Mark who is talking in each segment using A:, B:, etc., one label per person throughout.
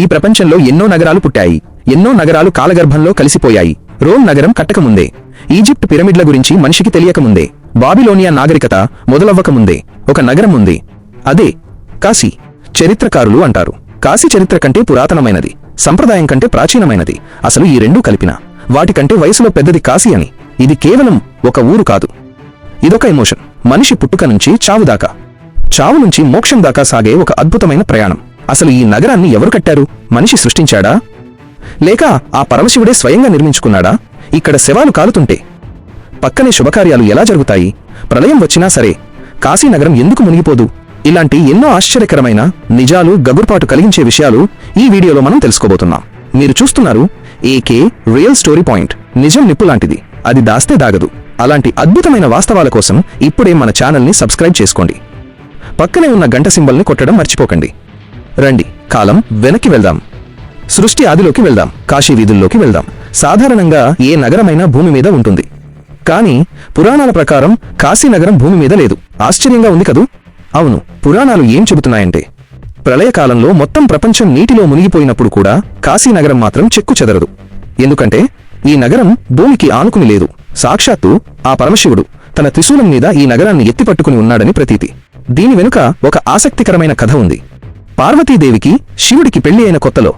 A: ఈ ప్రపంచంలో ఎన్నో నగరాలు పుట్టాయి. ఎన్నో నగరాలు కాలగర్భంలో కలిసిపోయాయి. రోమ్ నగరం కట్టకముందే. ఈజిప్ట్ పిరమిడ్ల గురించి మనిషికి తెలియకముందే. బాబిలోనియా నాగరికత మొదలవ్వకముందే. ఒక నగరం ఉంది. అదే కాశీ. చరిత్రకారులు అంటారు. కాశీ చరిత్ర కంటే పురాతనమైనది. సంప్రదాయం కంటే ప్రాచీనమైనది. అసలు ఈ రెండూ కలిపిన. వాటికంటే వయసులో పెద్దది కాశీ అని. ఇది కేవలం ఒక ఊరు కాదు. ఇదొక ఎమోషన్. మనిషి పుట్టుక నుంచి చావు దాకా. చావు నుంచి మోక్షం దాకా సాగే ఒక అద్భుతమైన ప్రయాణం. అసలు ఈ నగరాన్ని ఎవరు కట్టారు? మనిషి సృష్టించాడా? లేక ఆ పరమశివుడే స్వయంగా నిర్మించుకున్నాడా? ఇక్కడ శవాలు కాలుతుంటే పక్కనే శుభకార్యాలు ఎలా జరుగుతాయి? ప్రళయం వచ్చినా సరే కాశీనగరం ఎందుకు మునిగిపోదు? ఇలాంటి ఎన్నో ఆశ్చర్యకరమైన నిజాలు గగుర్పాటు కలిగించే విషయాలు ఈ వీడియోలో మనం తెలుసుకోబోతున్నాం. మీరు చూస్తున్నారు ఏకే రియల్ స్టోరీ పాయింట్ నిజం నిప్పు లాంటిది. అది దాస్తే దాగదు. అలాంటి అద్భుతమైన వాస్తవాల కోసం ఇప్పుడే మన ఛానల్ని సబ్స్క్రైబ్ చేసుకోండి. పక్కనే ఉన్న గంట సింబల్ని కొట్టడం మర్చిపోకండి. రండి కాలం వెనక్కి వెళ్దాం. సృష్టి ఆదిలోకి వెళ్దాం కాశీ వీధుల్లోకి వెళ్దాం. సాధారణంగా ఏ నగరమైనా భూమి మీద ఉంటుంది. కానీ పురాణాల ప్రకారం కాశీనగరం భూమి మీద లేదు. ఆశ్చర్యంగా ఉంది కదూ? అవును పురాణాలు ఏం చెబుతున్నాయంటే ప్రళయకాలంలో మొత్తం ప్రపంచం నీటిలో మునిగిపోయినప్పుడు కూడా కాశీనగరం మాత్రం చెక్కు చెదరదు. ఎందుకంటే ఈ నగరం భూమికి ఆనుకుని లేదు. సాక్షాత్తు ఆ పరమశివుడు తన త్రిశూలం మీద ఈ నగరాన్ని ఎత్తిపట్టుకుని ఉన్నాడని ప్రతీతి. దీని వెనుక ఒక ఆసక్తికరమైన కథ ఉంది. పార్వతీదేవికి శివుడికి పెళ్ళి అయిన కొత్తలో.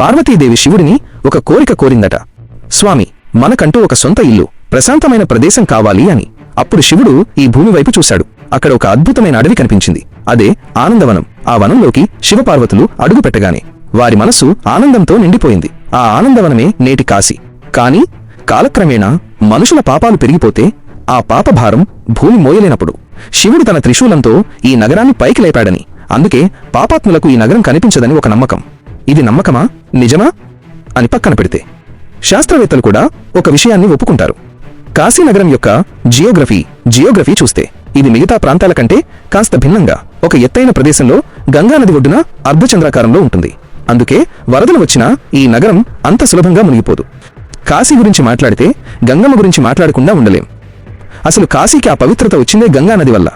A: పార్వతీదేవి శివుడిని ఒక కోరిక కోరిందట. స్వామి మనకంటూ ఒక సొంత ఇల్లు ప్రశాంతమైన ప్రదేశం కావాలి అని. అప్పుడు శివుడు ఈ భూమి వైపు చూశాడు. అక్కడ ఒక అద్భుతమైన అడవి కనిపించింది. అదే ఆనందవనం. ఆ వనంలోకి శివపార్వతులు అడుగుపెట్టగానే వారి మనసు ఆనందంతో నిండిపోయింది. ఆ ఆనందవనమే నేటి కాశీ. కాని కాలక్రమేణా మనుషుల పాపాలు పెరిగిపోతే ఆ పాపభారం భూమి మోయలేనప్పుడు శివుడు తన త్రిశూలంతో ఈ నగరాన్ని పైకి లేపాడని అందుకే పాపాత్ములకు ఈ నగరం కనిపించదని ఒక నమ్మకం. ఇది నమ్మకమా? నిజమా? అని పక్కన పెడితే. శాస్త్రవేత్తలు కూడా ఒక విషయాన్ని ఒప్పుకుంటారు. కాశీనగరం యొక్క జియోగ్రఫీ జియోగ్రఫీ చూస్తే ఇది మిగతా ప్రాంతాల కంటే కాస్త భిన్నంగా ఒక ఎత్తైన ప్రదేశంలో గంగానది ఒడ్డున అర్ధచంద్రాకారంలో ఉంటుంది. అందుకే వరదలు వచ్చినా ఈ నగరం అంత సులభంగా మునిగిపోదు. కాశీ గురించి మాట్లాడితే గంగమ్మ గురించి మాట్లాడకుండా ఉండలేం. అసలు కాశీకి ఆ పవిత్రత వచ్చిందే గంగానది వల్ల.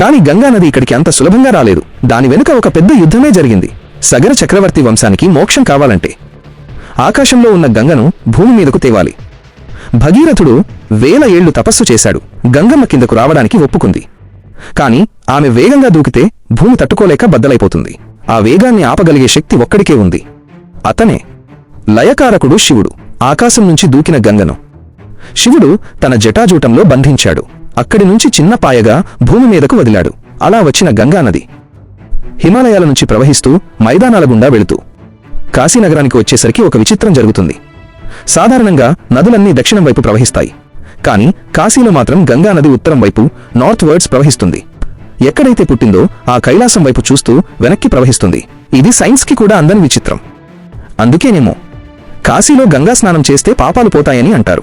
A: కానీ గంగానది ఇక్కడికి అంత సులభంగా రాలేదు. దాని వెనుక ఒక పెద్ద యుద్ధమే జరిగింది. సగర చక్రవర్తి వంశానికి మోక్షం కావాలంటే. ఆకాశంలో ఉన్న గంగను భూమి మీదకు తేవాలి. భగీరథుడు వేల ఏళ్ళు తపస్సు చేశాడు. గంగమ్మ కిందకు రావడానికి ఒప్పుకుంది. కాని ఆమె వేగంగా దూకితే భూమి తట్టుకోలేక బద్దలైపోతుంది. ఆ వేగాన్ని ఆపగలిగే శక్తి ఒక్కడికే ఉంది. అతనే లయకారకుడు శివుడు. ఆకాశం నుంచి దూకిన గంగను. శివుడు తన జటాజూటంలో బంధించాడు. అక్కడి నుంచి చిన్న పాయగా భూమి మీదకు వదిలాడు. అలా వచ్చిన గంగానది హిమాలయాల నుంచి ప్రవహిస్తూ మైదానాల గుండా వెళుతూ. కాశీనగరానికి వచ్చేసరికి ఒక విచిత్రం జరుగుతుంది. సాధారణంగా నదులన్నీ దక్షిణం వైపు ప్రవహిస్తాయి. కానీ కాశీలో మాత్రం గంగానది ఉత్తరం వైపు నార్త్ వర్డ్స్ ప్రవహిస్తుంది. ఎక్కడైతే పుట్టిందో ఆ కైలాసం వైపు చూస్తూ వెనక్కి ప్రవహిస్తుంది. ఇది సైన్స్కి కూడా అందని విచిత్రం. అందుకేనేమో. కాశీలో గంగా స్నానం చేస్తే పాపాలు పోతాయని అంటారు.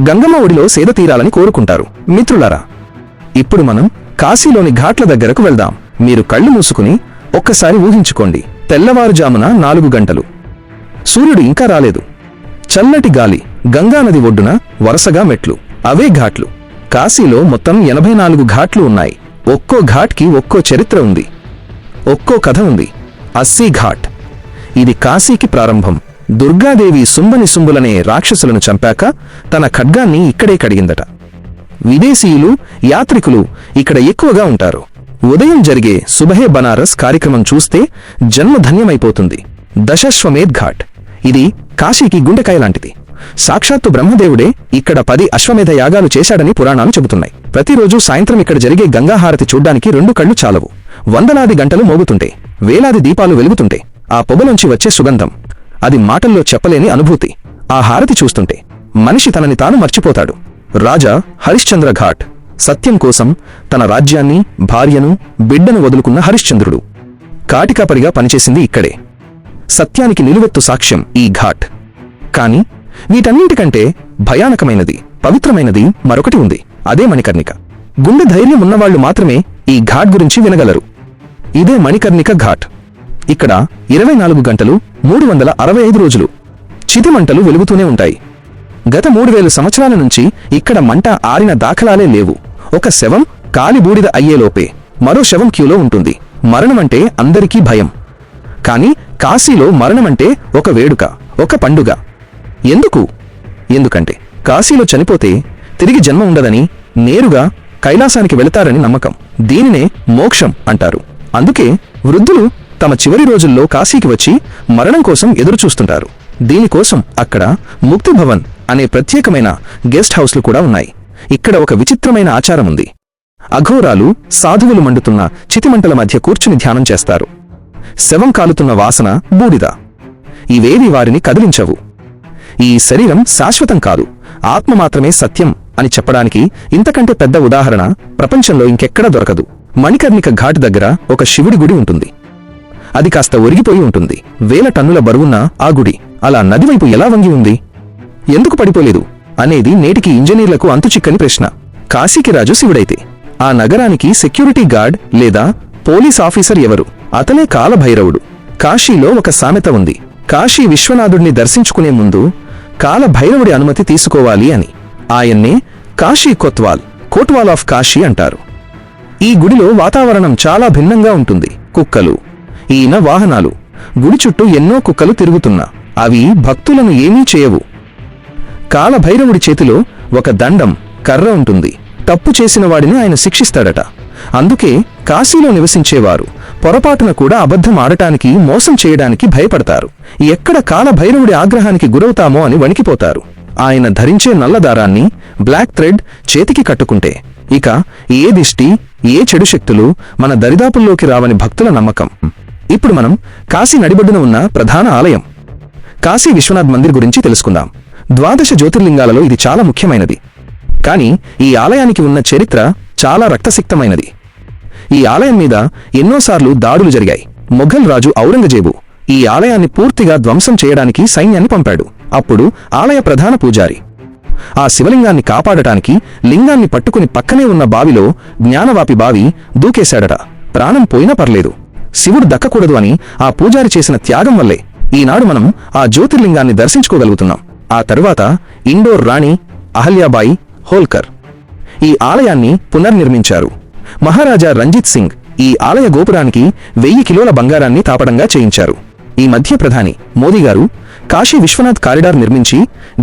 A: గంగమ్మ ఒడిలో సేద తీరాలని కోరుకుంటారు. మిత్రులారా ఇప్పుడు మనం కాశీలోని ఘాట్ల దగ్గరకు వెళ్దాం. మీరు కళ్ళు మూసుకుని ఒక్కసారి ఊహించుకోండి. తెల్లవారుజామున నాలుగు గంటలు. సూర్యుడు ఇంకా రాలేదు. చల్లటి గాలి గంగానది ఒడ్డున వరుసగా మెట్లు. అవే ఘాట్లు. కాశీలో మొత్తం ఎనభై నాలుగు ఘాట్లు ఉన్నాయి. ఒక్కో ఘాట్కి ఒక్కో చరిత్ర ఉంది. ఒక్కో కథ ఉంది. అస్సీ ఘాట్. ఇది కాశీకి ప్రారంభం. దుర్గాదేవి సుంబని సుంబులనే రాక్షసులను చంపాక తన ఖడ్గాన్ని ఇక్కడే కడిగిందట. విదేశీయులు యాత్రికులు ఇక్కడ ఎక్కువగా ఉంటారు. ఉదయం జరిగే సుబహే బనారస్ కార్యక్రమం చూస్తే జన్మ ధన్యమైపోతుంది. దశశ్వమేధ్ ఘాట్. ఇది కాశీకి గుండెకాయ లాంటిది. సాక్షాత్తు బ్రహ్మదేవుడే ఇక్కడ పది అశ్వమేధ యాగాలు చేశాడని పురాణాలు చెబుతున్నాయి. ప్రతిరోజు సాయంత్రం ఇక్కడ జరిగే గంగాహారతి చూడ్డానికి రెండు కళ్ళు చాలవు. వందలాది గంటలు మోగుతుంటే వేలాది దీపాలు వెలుగుతుంటే ఆ పొగలోంచి వచ్చే సుగంధం. అది మాటల్లో చెప్పలేని అనుభూతి. ఆ హారతి చూస్తుంటే మనిషి తనని తాను మర్చిపోతాడు. రాజా హరిశ్చంద్ర ఘాట్. సత్యం కోసం తన రాజ్యాన్ని భార్యను బిడ్డను వదులుకున్న హరిశ్చంద్రుడు. కాటికాపరిగా పనిచేసింది ఇక్కడే. సత్యానికి నిలువెత్తు సాక్ష్యం ఈ ఘాట్. కాని వీటన్నింటికంటే భయానకమైనది పవిత్రమైనది మరొకటి ఉంది. అదే మణికర్ణిక. గుండె ధైర్యం ఉన్నవాళ్ళు మాత్రమే ఈ ఘాట్ గురించి వినగలరు. ఇదే మణికర్ణిక ఘాట్. ఇక్కడ ఇరవై నాలుగు గంటలు మూడు వందల అరవై ఐదు రోజులు చితిమంటలు వెలుగుతూనే ఉంటాయి. గత మూడు వేల సంవత్సరాల నుంచి ఇక్కడ మంట ఆరిన దాఖలాలే లేవు. ఒక శవం కాలిబూడిద అయ్యేలోపే మరో శవం క్యూలో ఉంటుంది. మరణమంటే అందరికీ భయం. కానీ కాశీలో మరణమంటే ఒక వేడుక ఒక పండుగ. ఎందుకు? ఎందుకంటే కాశీలో చనిపోతే తిరిగి జన్మ ఉండదని నేరుగా కైలాసానికి వెళతారని నమ్మకం. దీనినే మోక్షం అంటారు. అందుకే వృద్ధులు తమ చివరి రోజుల్లో కాశీకి వచ్చి మరణం కోసం ఎదురుచూస్తుంటారు. దీనికోసం అక్కడ ముక్తి భవన్ అనే ప్రత్యేకమైన గెస్ట్ హౌస్లు కూడా ఉన్నాయి. ఇక్కడ ఒక విచిత్రమైన ఆచారం ఉంది. అఘోరాలు సాధువులు మండుతున్న చితిమంటల మధ్య కూర్చుని ధ్యానం చేస్తారు. శవం కాలుతున్న వాసన బూడిద. ఇవేవి వారిని కదిలించవు. ఈ శరీరం శాశ్వతం కాదు. ఆత్మ మాత్రమే సత్యం అని చెప్పడానికి ఇంతకంటే పెద్ద ఉదాహరణ ప్రపంచంలో ఇంకెక్కడా దొరకదు. మణికర్ణిక ఘాట్ దగ్గర ఒక శివుడి గుడి ఉంటుంది. అది కాస్త ఒరిగిపోయి ఉంటుంది. వేల టన్నుల బరువున్న ఆ గుడి అలా నదివైపు ఎలా వంగి ఉంది? ఎందుకు పడిపోలేదు? అనేది నేటికి ఇంజనీర్లకు అంతుచిక్కని ప్రశ్న. కాశీకి రాజు శివుడైతే. ఆ నగరానికి సెక్యూరిటీ గార్డ్ లేదా పోలీస్ ఆఫీసర్ ఎవరు? అతనే కాలభైరవుడు. కాశీలో ఒక సామెత ఉంది. కాశీ విశ్వనాథుడిని దర్శించుకునే ముందు కాలభైరవుడి అనుమతి తీసుకోవాలి అని. ఆయన్నే కాశీ కొత్వాల్ కోట్వాల్ ఆఫ్ కాశీ అంటారు. ఈ గుడిలో వాతావరణం చాలా భిన్నంగా ఉంటుంది. కుక్కలు ఈయన వాహనాలు. గుడి చుట్టూ ఎన్నో కుక్కలు తిరుగుతున్నా. అవి భక్తులను ఏమీ చేయవు. కాలభైరవుడి చేతిలో ఒక దండం కర్ర ఉంటుంది. తప్పు చేసిన వాడిని ఆయన శిక్షిస్తాడట. అందుకే కాశీలో నివసించేవారు. పొరపాటున కూడా అబద్ధం ఆడటానికి మోసం చేయడానికి భయపడతారు. ఎక్కడ కాలభైరవుడి ఆగ్రహానికి గురవుతామో అని వణికిపోతారు. ఆయన ధరించే నల్లదారాన్ని బ్లాక్ థ్రెడ్ చేతికి కట్టుకుంటే ఇక ఏ దిష్టి ఏ చెడు శక్తులు మన దరిదాపుల్లోకి రావని భక్తుల నమ్మకం. ఇప్పుడు మనం కాశీ నడిబొడ్డున ఉన్న ప్రధాన ఆలయం. కాశీ విశ్వనాథ్ మందిర్ గురించి తెలుసుకుందాం. ద్వాదశ జ్యోతిర్లింగాలలో ఇది చాలా ముఖ్యమైనది. కానీ ఈ ఆలయానికి ఉన్న చరిత్ర చాలా రక్తసిక్తమైనది. ఈ ఆలయం మీద ఎన్నోసార్లు దాడులు జరిగాయి. మొఘల్ రాజు ఔరంగజేబు ఈ ఆలయాన్ని పూర్తిగా ధ్వంసం చేయడానికి సైన్యాన్ని పంపాడు. అప్పుడు ఆలయ ప్రధాన పూజారి ఆ శివలింగాన్ని కాపాడటానికి లింగాన్ని పట్టుకుని పక్కనే ఉన్న బావిలో జ్ఞానవాపి బావి దూకేశాడట. ప్రాణం పోయినా పర్లేదు. శివుడు దక్కకూడదు అని ఆ పూజారి చేసిన త్యాగం వల్లే ఈనాడు మనం ఆ జ్యోతిర్లింగాన్ని దర్శించుకోగలుగుతున్నాం. ఆ తరువాత ఇండోర్ రాణి అహల్యాబాయి హోల్కర్ ఈ ఆలయాన్ని పునర్నిర్మించారు. మహారాజా రంజిత్ సింగ్ ఈ ఆలయ గోపురానికి వెయ్యి కిలోల బంగారాన్ని తాపడంగా చేయించారు. ఈ మధ్య ప్రధాని మోదీ గారు కాశీ విశ్వనాథ్ కారిడార్ నిర్మించి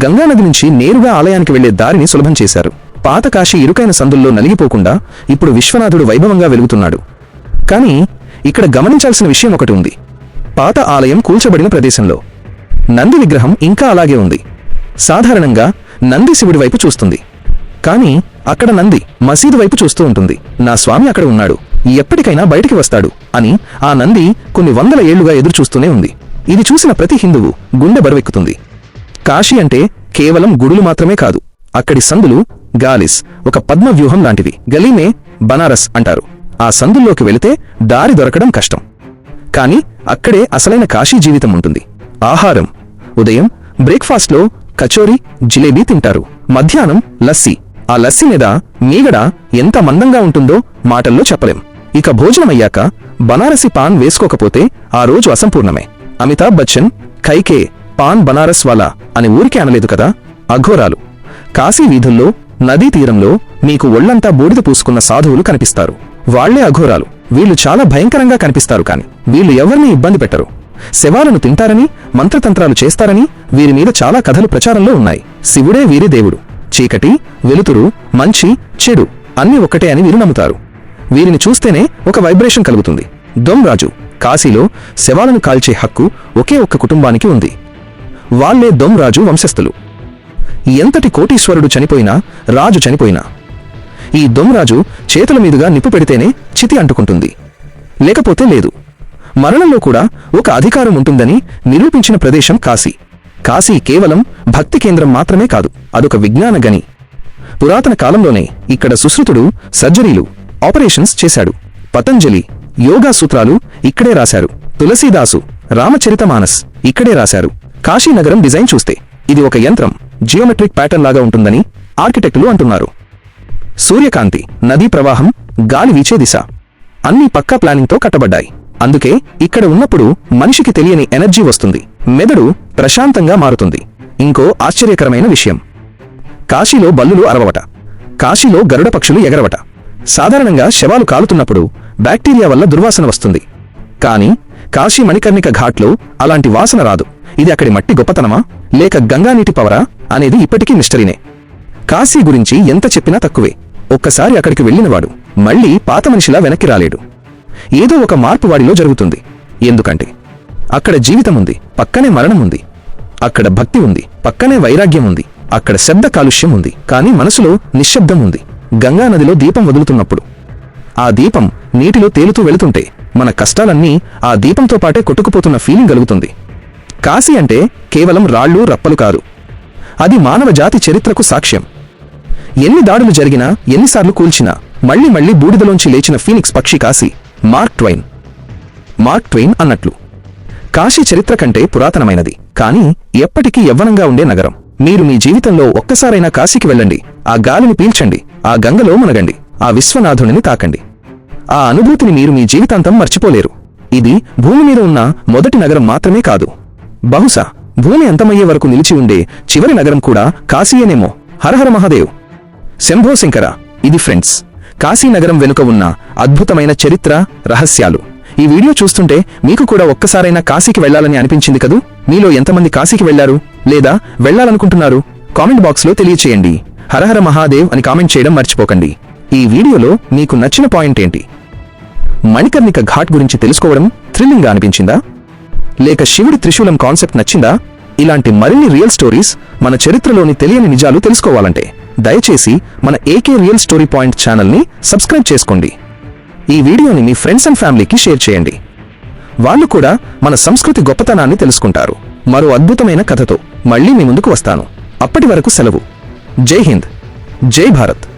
A: గంగానది నుంచి నేరుగా ఆలయానికి వెళ్ళే దారిని సులభం చేశారు. పాత కాశీ ఇరుకైన సందుల్లో నలిగిపోకుండా ఇప్పుడు విశ్వనాథుడు వైభవంగా వెలుగుతున్నాడు. కానీ ఇక్కడ గమనించాల్సిన విషయం ఒకటి ఉంది. పాత ఆలయం కూల్చబడిన ప్రదేశంలో. నంది విగ్రహం ఇంకా అలాగే ఉంది. సాధారణంగా నంది శివుడి వైపు చూస్తుంది. కానీ అక్కడ నంది మసీదు వైపు చూస్తూ ఉంటుంది. నా స్వామి అక్కడ ఉన్నాడు. ఎప్పటికైనా బయటికి వస్తాడు అని ఆ నంది కొన్ని వందల ఏళ్ళుగా ఎదురుచూస్తూనే ఉంది. ఇది చూసిన ప్రతి హిందువు గుండె బరువెక్కుతుంది. కాశీ అంటే కేవలం గుడులు మాత్రమే కాదు. అక్కడి సందులు గాలిస్ ఒక పద్మ వ్యూహం లాంటివి. గలీమే బనారస్ అంటారు. ఆ సందుల్లోకి వెళితే దారి దొరకడం కష్టం. కానీ అక్కడే అసలైన కాశీ జీవితం ఉంటుంది. ఆహారం ఉదయం బ్రేక్ఫాస్ట్లో కచోరీ జిలేబీ తింటారు. మధ్యాహ్నం లస్సీ. ఆ లస్సీ మీద మీగడ ఎంత మందంగా ఉంటుందో మాటల్లో చెప్పలేం. ఇక భోజనమయ్యాక బనారసి పాన్ వేసుకోకపోతే ఆ రోజు అసంపూర్ణమే. అమితాబ్ బచ్చన్ ఖైకే పాన్ బనారస్ వాలా అని ఊరికే అనలేదు కదా? అఘోరాలు. కాశీ వీధుల్లో నదీ తీరంలో మీకు ఒళ్ళంతా బూడిద పూసుకున్న సాధువులు కనిపిస్తారు. వాళ్ళే అఘోరాలు. వీళ్ళు చాలా భయంకరంగా కనిపిస్తారు కాని వీళ్ళు ఎవరిని ఇబ్బంది పెట్టరు. శవాలను తింటారని మంత్రతంత్రాలు చేస్తారని వీరి మీద చాలా కథలు ప్రచారంలో ఉన్నాయి. శివుడే వీరి దేవుడు. చీకటి వెలుతురు మంచి చెడు అన్నీ ఒక్కటే అని వీరు నమ్ముతారు. వీరిని చూస్తేనే ఒక వైబ్రేషన్ కలుగుతుంది. దొంరాజు కాశీలో శవాలను కాల్చే హక్కు ఒకే ఒక్క కుటుంబానికి ఉంది. వాళ్ళే దొంరాజు వంశస్థులు. ఎంతటి కోటీశ్వరుడు చనిపోయినా రాజు చనిపోయినా ఈ దొంగరాజు చేతుల మీదుగా నిప్పు పెడితేనే చితి అంటుకుంటుంది. లేకపోతే లేదు. మరణంలో కూడా ఒక అధికారం ఉంటుందని నిరూపించిన ప్రదేశం కాశీ. కాశీ కేవలం భక్తి కేంద్రం మాత్రమే కాదు అదొక విజ్ఞాన గని. పురాతన కాలంలోనే ఇక్కడ సుశ్రుతుడు సర్జరీలు ఆపరేషన్స్ చేశాడు. పతంజలి యోగా సూత్రాలు ఇక్కడే రాశారు. తులసీదాసు రామచరితమానస్ ఇక్కడే రాశారు. కాశీనగరం డిజైన్ చూస్తే ఇది ఒక యంత్రం జియోమెట్రిక్ ప్యాటర్న్ లాగా ఉంటుందని ఆర్కిటెక్టులు అంటున్నారు. సూర్యకాంతి నదీ ప్రవాహం గాలి వీచే దిశ. అన్నీ పక్కా ప్లానింగ్తో కట్టబడ్డాయి. అందుకే ఇక్కడ ఉన్నప్పుడు మనిషికి తెలియని ఎనర్జీ వస్తుంది. మెదడు ప్రశాంతంగా మారుతుంది. ఇంకో ఆశ్చర్యకరమైన విషయం. కాశీలో బల్లులు అరవవట. కాశీలో గరుడ పక్షులు ఎగరవట. సాధారణంగా శవాలు కాలుతున్నప్పుడు బ్యాక్టీరియా వల్ల దుర్వాసన వస్తుంది. కానీ కాశీ మణికర్ణిక ఘాట్లో అలాంటి వాసన రాదు. ఇది అక్కడి మట్టి గొప్పతనమా? లేక గంగానీటి పవరా? అనేది ఇప్పటికీ మిస్టరీనే. కాశీ గురించి ఎంత చెప్పినా తక్కువే. ఒక్కసారి అక్కడికి వెళ్ళినవాడు మళ్ళీ పాత మనిషిలా వెనక్కి రాలేడు. ఏదో ఒక మార్పు వాడిలో జరుగుతుంది. ఎందుకంటే అక్కడ జీవితం ఉంది పక్కనే మరణం ఉంది అక్కడ భక్తి ఉంది పక్కనే వైరాగ్యం ఉంది అక్కడ శబ్ద కాలుష్యం ఉంది కానీ మనసులో నిశ్శబ్దం ఉంది గంగా నదిలో దీపం వదులుతున్నప్పుడు ఆ దీపం నీటిలో తేలుతూ వెళుతుంటే మన కష్టాలన్నీ ఆ దీపంతో పాటే కొట్టుకుపోతున్న ఫీలింగ్ కలుగుతుంది. కాశీ అంటే కేవలం రాళ్ళు రప్పలు కాదు. అది మానవ జాతి చరిత్రకు సాక్ష్యం. ఎన్ని దాడులు జరిగినా ఎన్నిసార్లు కూల్చినా మళ్ళీ మళ్ళీ బూడిదలోంచి లేచిన ఫీనిక్స్ పక్షి Kashi Mark Twain. Mark Twain అన్నట్లు కాశీ చరిత్ర కంటే పురాతనమైనది కానీ ఎప్పటికీ యవ్వనంగా ఉండే నగరం. మీరు మీ జీవితంలో ఒక్కసారైనా కాశీకి వెళ్ళండి ఆ గాలిని పీల్చండి ఆ గంగలో మునగండి ఆ విశ్వనాథుడిని తాకండి. ఆ అనుభూతిని మీరు మీ జీవితాంతం మర్చిపోలేరు. ఇది భూమి మీద ఉన్న మొదటి నగరం మాత్రమే కాదు. బహుశా భూమి అంతమయ్యే వరకు నిలిచి ఉండే చివరి నగరం కూడా కాశీయేనేమో హరహర మహాదేవ్. శంభోశంకర ఇది ఫ్రెండ్స్. కాశీనగరం వెనుక ఉన్న అద్భుతమైన చరిత్ర రహస్యాలు. ఈ వీడియో చూస్తుంటే మీకు కూడా ఒక్కసారైనా కాశీకి వెళ్ళాలని అనిపించింది కదూ? మీలో ఎంతమంది కాశీకి వెళ్ళారు లేదా వెళ్ళాలనుకుంటున్నారు? కామెంట్ బాక్స్లో తెలియచేయండి. హరహర మహాదేవ్ అని కామెంట్ చేయడం మర్చిపోకండి. ఈ వీడియోలో మీకు నచ్చిన పాయింట్ ఏంటి? మణికర్ణిక ఘాట్ గురించి తెలుసుకోవడం థ్రిల్లింగ్గా అనిపించిందా? లేక శివుడి త్రిశూలం కాన్సెప్ట్ నచ్చిందా? ఇలాంటి మరిన్ని రియల్ స్టోరీస్ మన చరిత్రలోని తెలియని నిజాలు తెలుసుకోవాలంటే దయచేసి మన ఏకే రియల్ స్టోరీ పాయింట్ ఛానల్ని సబ్స్క్రైబ్ చేసుకోండి. ఈ వీడియోని మీ ఫ్రెండ్స్ అండ్ ఫ్యామిలీకి షేర్ చేయండి. వాళ్ళు కూడా మన సంస్కృతి గొప్పతనాన్ని తెలుసుకుంటారు. మరో అద్భుతమైన కథతో మళ్ళీ మీ ముందుకు వస్తాను. అప్పటి వరకు సెలవు. జై హింద్. జై భారత్.